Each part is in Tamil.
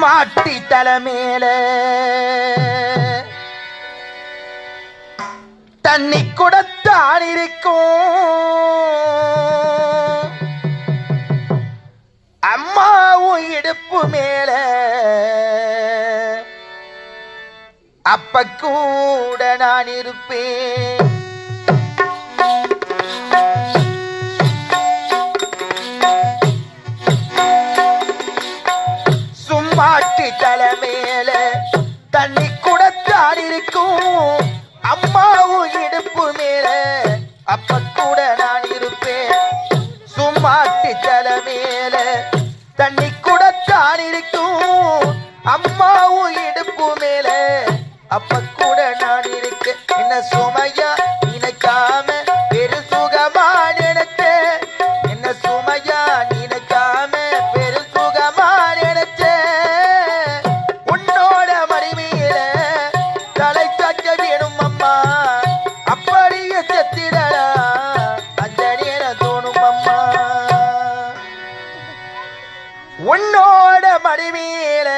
மாட்டி தலைமேல. தண்ணி குடத்தான் இருக்கும். அம்மாவும் இடுப்பு மேல. அப்ப கூட நான் இருப்பேன். சும்மாட்டி தலைமேல தண்ணி குடத்தான் இருக்கும். அம்மாவும் இடுப்பு மேல அப்ப கூட நான் இருப்பேன். சும்மாட்டி தலைமேல தண்ணி குடத்தான் இருக்கும். அம்மாவும் இடுப்பு மேல அப்ப கூட நான் இருக்கேன். என்ன சுமையா? உன்னோட மடிமையில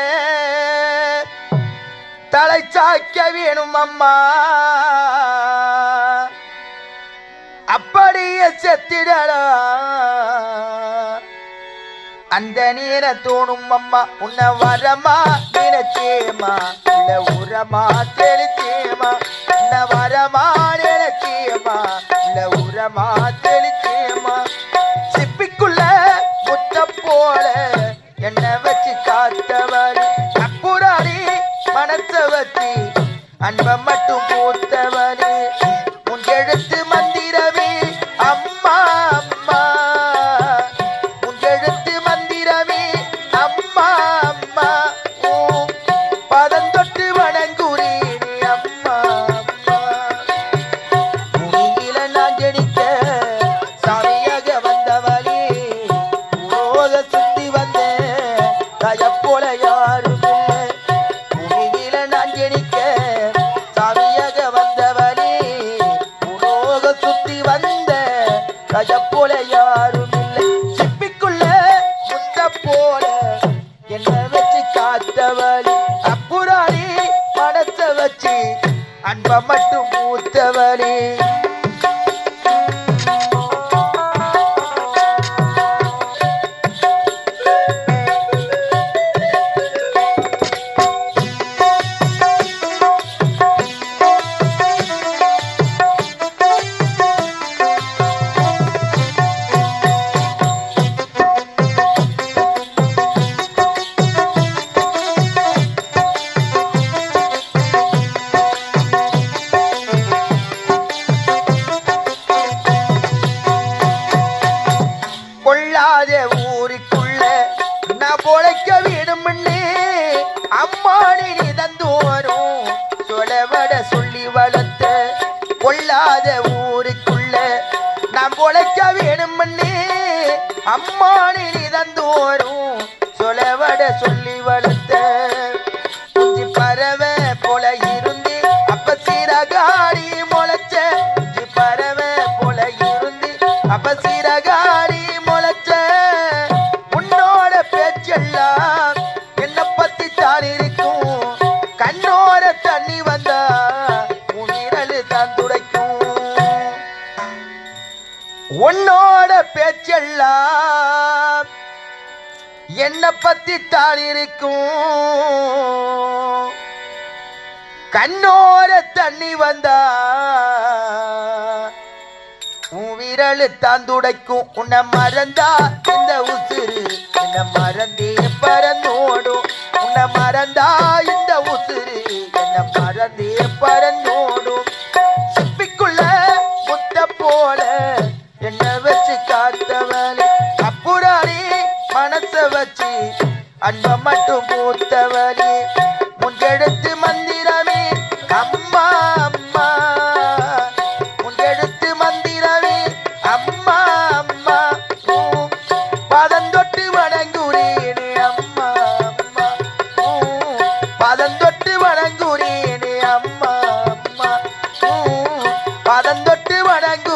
தலை சாய்க்க வேணும் அம்மா. அப்படியே செத்திடலா அந்த நீர தோணும் அம்மா உன்னை வரமா நினைச்சேமா இல்ல உரமா தெளிச்சேமா உன்னை வரமா நினைச்சேமா இல்ல உரமா தெளிச்சேமா சிப்பிக்குள்ள முத்த போல என்ன வச்சு காத்தவரி. அப்புறாரி மனச வச்சு அன்ப மட்டும் பூத்தவரி காத்தவள் அப்புறாரி படத்த வச்சு அன்ப மட்டும் மூத்தவளே. உழைக்க பொழைக்க வேணும்னு அம்மாடி தந்து வரும் சொலவட சொல்லி வளர்த்த கொள்ளாத ஊருக்குள்ள நாம் உழைக்க வேணும்னு அம்மாடி நீ தந்து வரும் சொலவட சொல்லி வளர்த்த பேச்செல்லாம் என்ன பத்தி தான் இருக்கும். கண்ணோர தண்ணி வந்தா உன் விரல் தான் துடைக்கும். உன்னை மறந்தா இந்த உசுறு. என்ன மறந்தே அன்ப மட்டும் பூத்தவரே முஞ்செடுத்து மந்திரமே அம்மா அம்மா. முஞ்செடுத்து மந்திரமே அம்மா அம்மா. பதந்தொட்டு வணங்குறேனே அம்மா அம்மா. பதந்தொட்டு வணங்குறேனே அம்மா அம்மா. பதந்தொட்டு வணங்கு